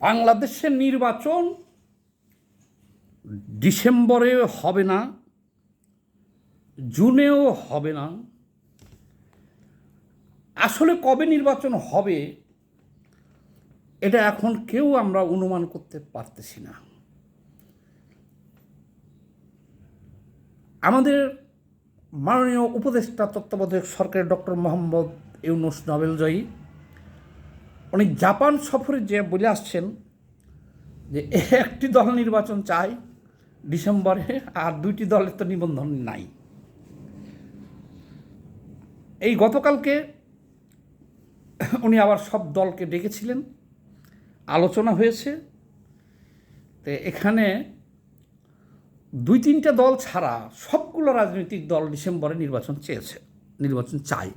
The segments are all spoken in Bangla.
বাংলাদেশের নির্বাচন ডিসেম্বরে হবে না, জুনেও হবে না। আসলে কবে নির্বাচন হবে, এটা এখন কেউ আমরা অনুমান করতে পারতেছি না। আমাদের মাননীয় উপদেষ্টা তত্ত্বাবধায়ক সরকারের ডক্টর মোহাম্মদ ইউনুস নোবেলজয়ী উনি জাপান সফরে যে বলে আসছেন যে একটি দল নির্বাচন চাই ডিসেম্বরে আর দুইটি দলের তো নিবন্ধন নাই। এই গতকালকে উনি আবার সব দলকে ডেকেছিলেন। আলোচনা হয়েছে। তো এখানে দুই তিনটা দল ছাড়া সবগুলো রাজনৈতিক দল ডিসেম্বরে নির্বাচন চেয়েছে, নির্বাচন চাই।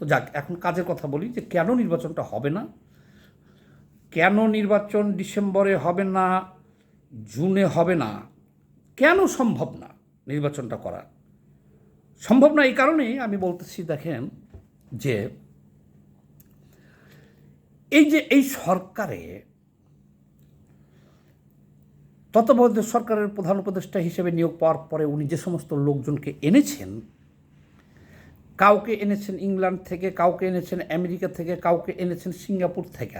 তো যাক, এখন কাজের কথা বলি যে কেন নির্বাচনটা হবে না? কেন নির্বাচন ডিসেম্বরে হবে না? জুনে হবে না? কেন সম্ভব না নির্বাচনটা করা? সম্ভব না এই কারণেই আমি বলতেছি, দেখেন, যে এই যে এই সরকারে তত্ত্বাবধায়ক সরকারের প্রধান উপদেষ্টা হিসেবে নিয়োগ পাওয়ার পরে উনি যে সমস্ত লোকজনকে এনেছেন কাউকে এনেছেন ইংল্যান্ড থেকে, কাউকে এনেছেন আমেরিকা থেকে, কাউকে এনেছেন সিঙ্গাপুর থেকে।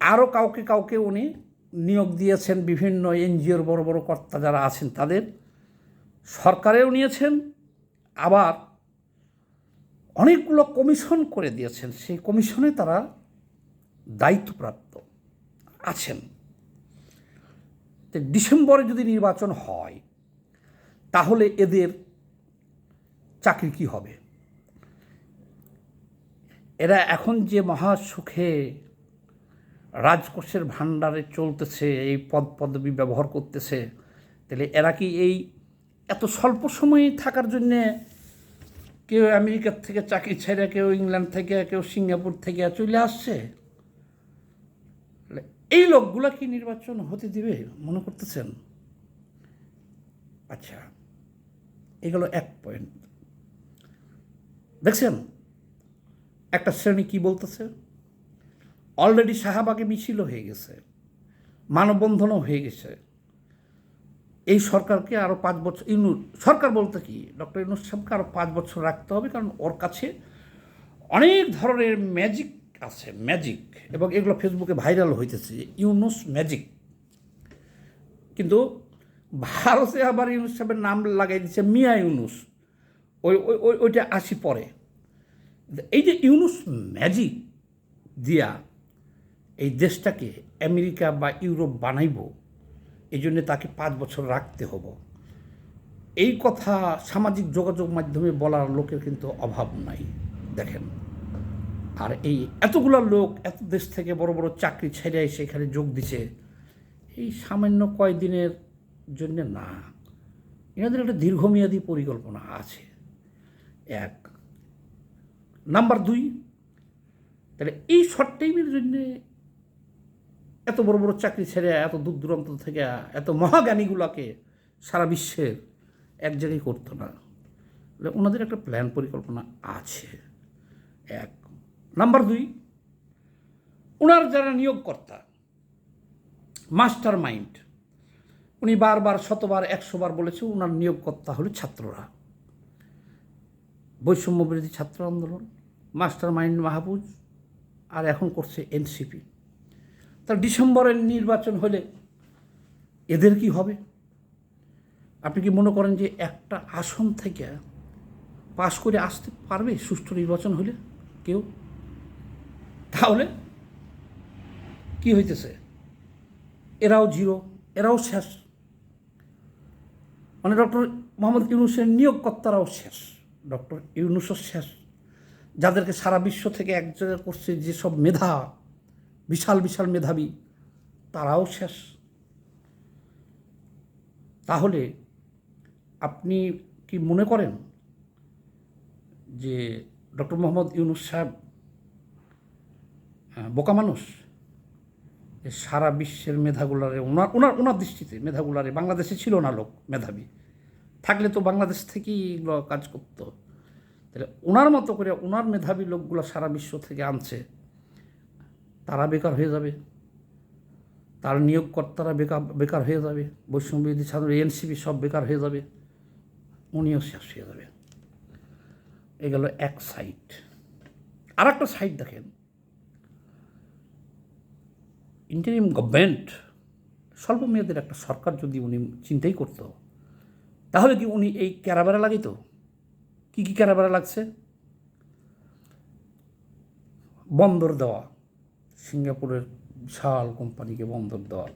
আরও কাউকে কাউকে উনি নিয়োগ দিয়েছেন, বিভিন্ন এনজিওর বড় বড় কর্তা যারা আছেন তাদের। সরকারেও নিয়েছেন, আবার অনেকগুলো কমিশন করে দিয়েছেন। সেই কমিশনে তারা দায়িত্বপ্রাপ্ত আছেন। ডিসেম্বরে যদি নির্বাচন হয়, তাহলে এদের চাকরি কি হবে? এরা এখন যে মহা সুখে রাজকোষের ভাণ্ডারে চলতেছে, এই পদ পদবি ব্যবহার করতেছে, তাহলে এরা কি এই এত স্বল্প সময়ে থাকার জন্যে কেউ আমেরিকার থেকে চাকরি ছেড়ে, কেউ ইংল্যান্ড থেকে, কেউ সিঙ্গাপুর থেকে চলে আসছে? এই লোকগুলা কি নির্বাচন হতে দিবে, মনে করতেছেন? আচ্ছা এগুলো এক পয়েন্ট দেখছেন? একটা শ্রেণি কি বলতেছে? অলরেডি শাহবাগে মিছিল হয়ে গেছে, মানববন্ধনও হয়ে গেছে। এই সরকারকে আরও পাঁচ বছর ইনু সরকার বলতে কি? ডক্টর ইউনুস সাহেবকে আরও পাঁচ বছর রাখতে হবে, কারণ ওর কাছে অনেক ধরনের ম্যাজিক আছে ম্যাজিক এবং এগুলো ফেসবুকে ভাইরাল হইতেছে, ইউনুস ম্যাজিক কিন্তু ভারতে আবার ইউনুস সাহেবের নাম লাগাই দিচ্ছে মিয়া ইউনুস। ওই ওই ওই, ওইটা আসি পরে। এই যে ইউনুস ম্যাজিক দিয়া এই দেশটাকে আমেরিকা বা ইউরোপ বানাইব, এই জন্যে তাকে পাঁচ বছর রাখতে হব। এই কথা সামাজিক যোগাযোগ মাধ্যমে বলার লোকের কিন্তু অভাব নাই, দেখেন। আর এই এতগুলো লোক এত দেশ থেকে বড় বড় চাকরি ছেড়ে এসে এখানে যোগ দিছে, এই সামান্য কয়দিনের জন্য না। এনাদের একটা দীর্ঘমেয়াদী পরিকল্পনা আছে। এক। নাম্বার দুই, তাহলে এই শর্ট টাইমের জন্যে এত বড় বড় চাকরি ছেড়ে, এত দূর দূরান্ত থেকে এত মহাজ্ঞানীগুলোকে সারা বিশ্বের এক জায়গায় করতো না। ওনাদের একটা প্ল্যান পরিকল্পনা আছে। এক। নাম্বার দুই, ওনার যারা নিয়োগকর্তা মাস্টার মাইন্ড উনি বারবার, শতবার একশোবার বলেছে, ওনার নিয়োগকর্তা হলো ছাত্ররা। বৈষম্য বিরোধী ছাত্র আন্দোলন, মাস্টার মাইন্ড মাহবুজ আর এখন করছে এনসিপি। তার ডিসেম্বরের নির্বাচন হলে এদের কি হবে? আপনি কি মনে করেন যে একটা আসন থেকে পাশ করে আসতে পারবে সুষ্ঠু নির্বাচন হলে কেউ? তাহলে কি হইতেছে? এরাও জিরো, এরাও শেষ। মানে ডক্টর মোহাম্মদ ইউনুসের নিয়োগকর্তারাও শেষ। ডক্টর ইউনুসও শেষ, যাদেরকে সারা বিশ্ব থেকে এক জায়গায় করছে যেসব মেধা, বিশাল বিশাল মেধাবী, তারাও শেষ। তাহলে আপনি কি মনে করেন যে ডক্টর মোহাম্মদ ইউনুস সাহেব বোকা মানুষ? সারা বিশ্বের মেধাগুলারে, ওনার ওনার ওনার দৃষ্টিতে মেধাগুলারে, বাংলাদেশে ছিল না লোক মেধাবী। থাকলে তো বাংলাদেশ থেকেই এগুলো কাজ করতো। তাহলে ওনার মতো করে ওনার মেধাবী লোকগুলো সারা বিশ্ব থেকে আনছে, তারা বেকার হয়ে যাবে। তার নিয়োগকর্তারা বেকার বেকার হয়ে যাবে। বৈষম্যবিধি ছাত্র, এনসিপি সব বেকার হয়ে যাবে। উনিও শেষ হয়ে যাবে। এ গেল এক সাইড আর একটা সাইড দেখেন। ইন্টারিম গভর্নমেন্ট স্বল্প মেয়াদের একটা সরকার যদি উনি চিন্তাই করতো তাহলে কি উনি এই ক্যারাবেরা লাগাইতো কি কি ক্যারাবেরা লাগছে? বন্দর দেওয়া। সিঙ্গাপুরের বিশাল কোম্পানিকে বন্দর দেওয়া।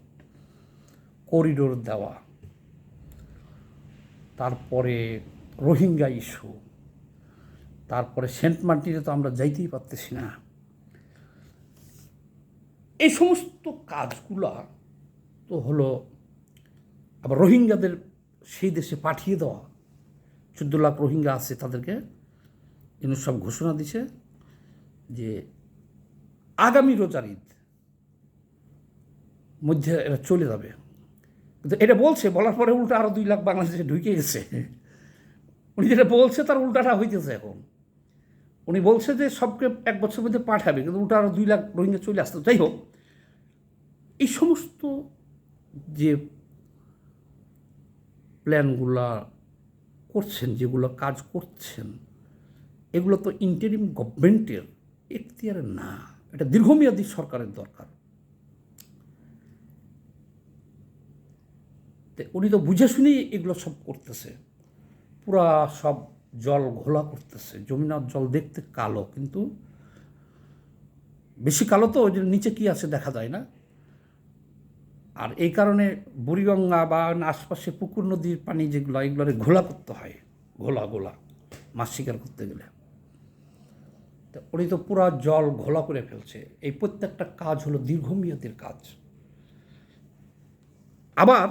করিডোর দেওয়া। তারপরে রোহিঙ্গা ইস্যু। তারপরে সেন্ট মার্টিনে তো আমরা যাইতেই পারতেছি না। এই সমস্ত কাজগুলা তো হলো আবার রোহিঙ্গাদের সেই দেশে পাঠিয়ে দেওয়া চোদ্দ লাখ রোহিঙ্গা আছে তাদেরকে যেন সব ঘোষণা দিছে যে আগামী রোজার ঈদ মধ্যে এরা চলে যাবে। কিন্তু এটা বলছে, বলার পরে উল্টা আরও দুই লাখ বাংলাদেশে ঢুকে গেছে। উনি যেটা বলছে তার উল্টাটা হইতেছে এখন। উনি বলছে যে সবকে এক বছরের মধ্যে পাঠাবে, কিন্তু উল্টা আরও দুই লাখ রোহিঙ্গা চলে আসতো। যাই হোক, এই সমস্ত যে প্ল্যানগুলা করছেন, যেগুলো কাজ করছেন, এগুলো তো ইন্টারিম গভর্নমেন্টের এখতিয়ারে না। এটা দীর্ঘমেয়াদী সরকারের দরকার। উনি তো বুঝে শুনেই এগুলো সব করতেছে। পুরা সব জল ঘোলা করতেছে। জমিনার জল দেখতে কালো, কিন্তু বেশি কালো তো ওই নিচে কি আছে দেখা যায় না। আর এই কারণে বুড়িগঙ্গা বা আশপাশে পুকুর, নদীর পানি যেগুলো, এগুলোরে ঘোলা করতে হয়, ঘোলা ঘোলা, মাছ শিকার করতে গেলে। তো উনি তো পুরা জল ঘোলা করে ফেলছে। এই প্রত্যেকটা কাজ হলো দীর্ঘমেয়াদের কাজ। আবার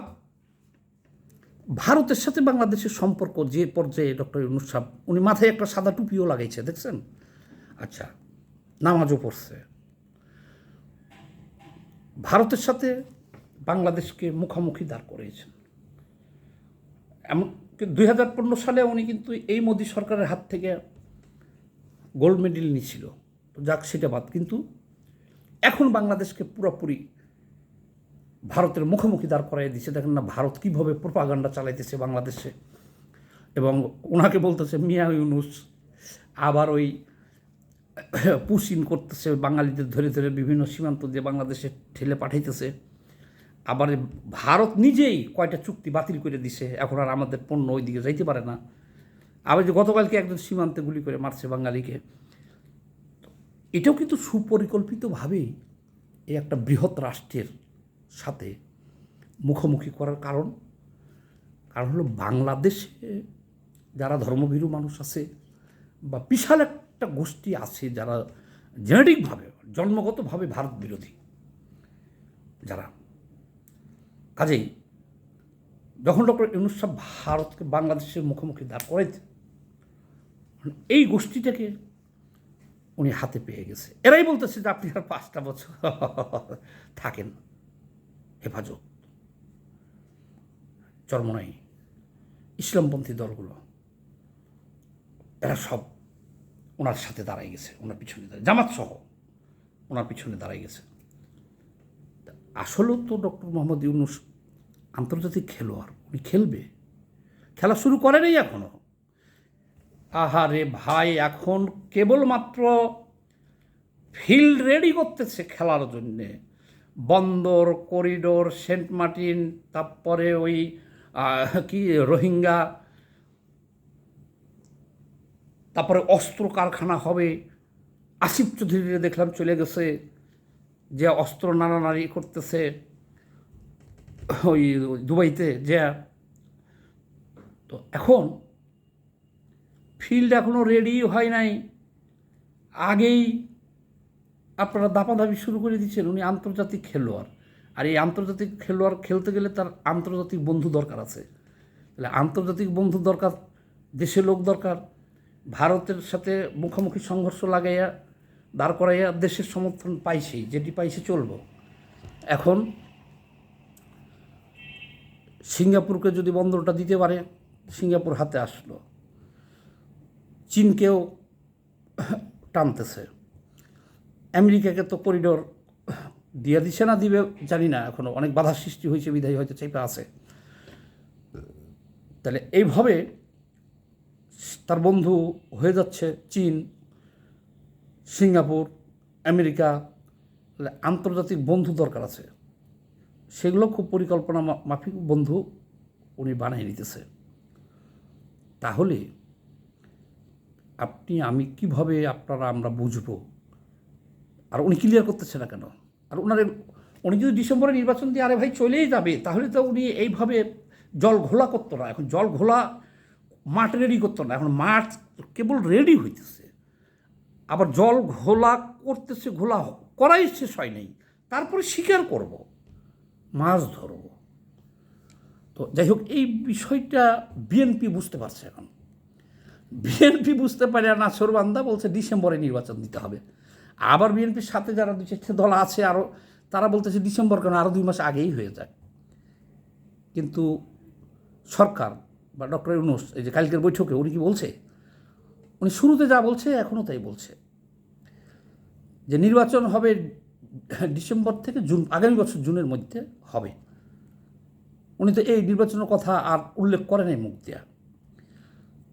ভারতের সাথে বাংলাদেশের সম্পর্ক যে পর্যায়ে ডক্টর ইউনুস সাহেব, উনি মাথায় একটা সাদা টুপিও লাগাইছে, দেখছেন? আচ্ছা নামাজও পড়ছে। ভারতের সাথে বাংলাদেশকে মুখোমুখি দাঁড় করিয়েছেন। এমন দুই হাজার পনেরো সালে উনি কিন্তু এই মোদী সরকারের হাত থেকে গোল্ড মেডেল নিয়েছিল। যাক, সেটা বাদ। কিন্তু এখন বাংলাদেশকে পুরোপুরি ভারতের মুখোমুখি দাঁড় করাই দিচ্ছে দেখেন না, ভারত কীভাবে প্রোপাগান্ডা চালাইতেছে বাংলাদেশে। এবং ওনাকে বলতেছে, মিয়া ইউনুস, আবার ওই পুশিন করতেছে বাঙালিদের ধরে ধরে বিভিন্ন সীমান্ত দিয়ে বাংলাদেশে ঠেলে পাঠাইতেছে। আবার ভারত নিজেই কয়টা চুক্তি বাতিল করে দিছে, এখন আর আমাদের পণ্য ওই দিকে যাইতে পারে না। আবার যে গতকালকে একজন সীমান্তে গুলি করে মারছে বাঙালিকে। এটাও কিন্তু সুপরিকল্পিতভাবেই এই একটা বৃহৎ রাষ্ট্রের সাথে মুখোমুখি করার কারণ। কারণ হলো বাংলাদেশে যারা ধর্মভীরু মানুষ আছে বা বিশাল একটা গোষ্ঠী আছে যারা জেনেটিকভাবে, জন্মগতভাবে ভারত বিরোধী, যারা কাজেই যখন ডক্টর ইউনুস সাহেব ভারতকে বাংলাদেশের মুখোমুখি দাঁড় করাইছে এই গোষ্ঠীটাকে উনি হাতে পেয়ে গেছে। এরাই বলতেছে যে আপনি আর পাঁচটা বছর থাকেন, হেফাজত। চরমনাই ইসলামপন্থী দলগুলো, এরা সব ওনার সাথে দাঁড়াই গেছে, ওনার পিছনে দাঁড়ায় জামাত সহ ওনার পিছনে দাঁড়াই গেছে। আসলেও তো ডক্টর মোহাম্মদ ইউনুস আন্তর্জাতিক খেলোয়াড়, উনি খেলবে। খেলা শুরু করেনি এখনও। আহারে ভাই, এখন কেবলমাত্র ফিল্ড রেডি করতেছে খেলার জন্যে। বন্দর করিডোর সেন্ট মার্টিন, তারপরে ওই কি, রোহিঙ্গা, তারপরে অস্ত্র কারখানা হবে। আসিফ চৌধুরীরে দেখলাম চলে গেছে, যে অস্ত্র নানা নাড়ানাড়ি করতেছে। ওই দুবাইতে যে তো এখন ফিল্ড এখনও রেডি হয় নাই। আগেই আপনারা দাপাদাপি শুরু করে দিচ্ছেন, উনি আন্তর্জাতিক খেলোয়াড়। আর এই আন্তর্জাতিক খেলোয়াড় খেলতে গেলে তার আন্তর্জাতিক বন্ধু দরকার আছে। তাহলে আন্তর্জাতিক বন্ধু দরকার দেশে লোক দরকার, ভারতের সাথে মুখোমুখি সংঘর্ষ লাগাইয়া, দাঁড় করাইয়া দেশের সমর্থন পাইছি যেটি পাইছে চলবো। এখন সিঙ্গাপুরকে যদি বন্দরটা দিতে পারে, সিঙ্গাপুর হাতে আসলো। চীনকেও টানতেছে। আমেরিকাকে তো করিডোর দিয়ে দিছে না, দিবে, জানি না, এখনও অনেক বাধার সৃষ্টি হয়েছে, বিধায় হয়তো চেপে আছে। তাহলে এইভাবে তার বন্ধু হয়ে যাচ্ছে চীন, সিঙ্গাপুর, আমেরিকা। আন্তর্জাতিক বন্ধু দরকার আছে। সেগুলো খুব পরিকল্পনা মাফিক বন্ধু উনি বানিয়ে নিতেছে। তাহলে আপনি, আমি কীভাবে আপনারা আমরা বুঝব? আর উনি ক্লিয়ার করতেছে না কেন? আর ওনার উনি যদি ডিসেম্বরে নির্বাচন দিয়ে আরে ভাই চলেই যাবে, তাহলে তো উনি এইভাবে জল ঘোলা করতো না। এখন জল ঘোলা মাঠ রেডি করতো না। এখন মাঠ কেবল রেডি হইতেছে। আবার জল ঘোলা করতেছে, ঘোলা করাই শেষ হয় নাই। তারপরে স্বীকার করব। মাছ ধরব। তো যাই হোক, এই বিষয়টা বিএনপি বুঝতে পারছে এখন। বিএনপি বুঝতে পারে আর নাসর বান্দা বলছে ডিসেম্বরে নির্বাচন দিতে হবে। আবার বিএনপির সাথে যারা দু চারটে দল আছে আরও তারা বলতেছে ডিসেম্বর কেন? আরও দুই মাস আগেই হয়ে যায় কিন্তু সরকার বা ডক্টর ইউনুস, এই যে কালকের বৈঠকে উনি কি বলছে? উনি শুরুতে যা বলছে এখনও তাই বলছে। যে নির্বাচন হবে ডিসেম্বর থেকে জুন, আগামী বছর জুনের মধ্যে হবে। উনি তো এই নির্বাচনের কথা আর উল্লেখ করে নাই মুখ দেয়া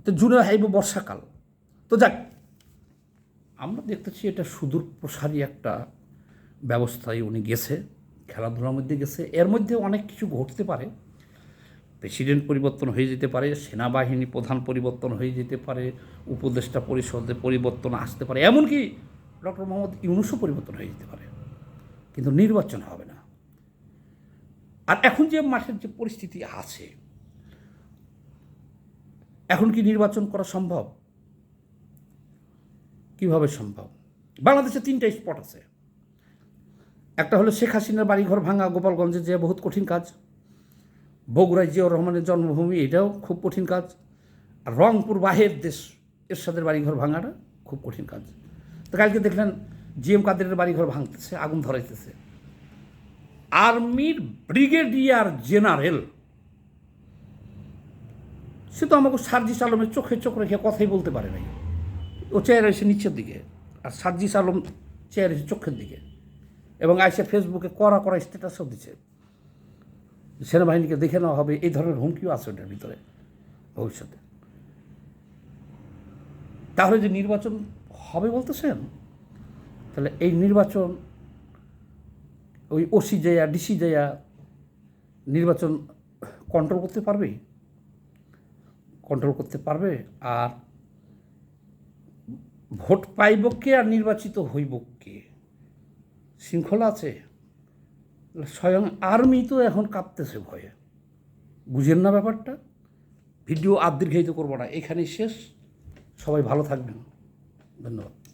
তো জুনে হাইব বর্ষাকাল। তো যাক, আমরা দেখতেছি এটা সুদূর প্রসারী একটা ব্যবস্থায় উনি গেছে, খেলাধুলার মধ্যে গেছে। এর মধ্যে অনেক কিছু ঘটতে পারে। প্রেসিডেন্ট পরিবর্তন হয়ে যেতে পারে, সেনাবাহিনী প্রধান পরিবর্তন হয়ে যেতে পারে, উপদেষ্টা পরিষদে পরিবর্তন আসতে পারে। এমনকি ডক্টর মোহাম্মদ ইউনুসও পরিবর্তন হয়ে যেতে পারে। কিন্তু নির্বাচন হবে না। আর এখন যে মাঠের যে পরিস্থিতি আছে, এখন কি নির্বাচন করা সম্ভব? কীভাবে সম্ভব? বাংলাদেশে তিনটা স্পট আছে। একটা হলো শেখ হাসিনার বাড়িঘর ভাঙা গোপালগঞ্জে যে বহুত কঠিন কাজ। বগুড়ায় জিয়াউর রহমানের জন্মভূমি, এটাও খুব কঠিন কাজ। আর রংপুর বাহের দেশ, এরশাদের বাড়িঘর ভাঙাটা খুব কঠিন কাজ। তো কালকে দেখলেন জিএম কাদেরের বাড়িঘর ভাঙতেছে, আগুন ধরাইতেছে। আর্মির ব্রিগেডিয়ার জেনারেল, সে তো আমাকে সার্জিস আলমের চোখে চোখ রেখে কথাই বলতে পারে নাই। ও চেয়ার এসে নিচের দিকে, আর সার্জিস আলম চেয়ার এসে চোখের দিকে, এবং আইসে ফেসবুকে কড়া কড়া স্ট্যাটাসও দিচ্ছে সেনাবাহিনীকে দেখে নেওয়া হবে, এই ধরনের হুমকিও আছে ওটার ভিতরে, ভবিষ্যতে। তাহলে যে নির্বাচন হবে বলতেছেন? তাহলে এই নির্বাচন, ওই ওসি জায়া, ডিসি জায়া নির্বাচন কন্ট্রোল করতে পারবে? কন্ট্রোল করতে পারবে আর ভোট পাইব কে আর নির্বাচিত হইব কে? শৃঙ্খলা আছে। স্বয়ং আর্মি তো এখন কাঁপতেছে ভয়ে। বুঝেন না ব্যাপারটা? ভিডিও আর দীর্ঘায়িত করব না। এখানেই শেষ। সবাই ভালো থাকবেন। ধন্যবাদ।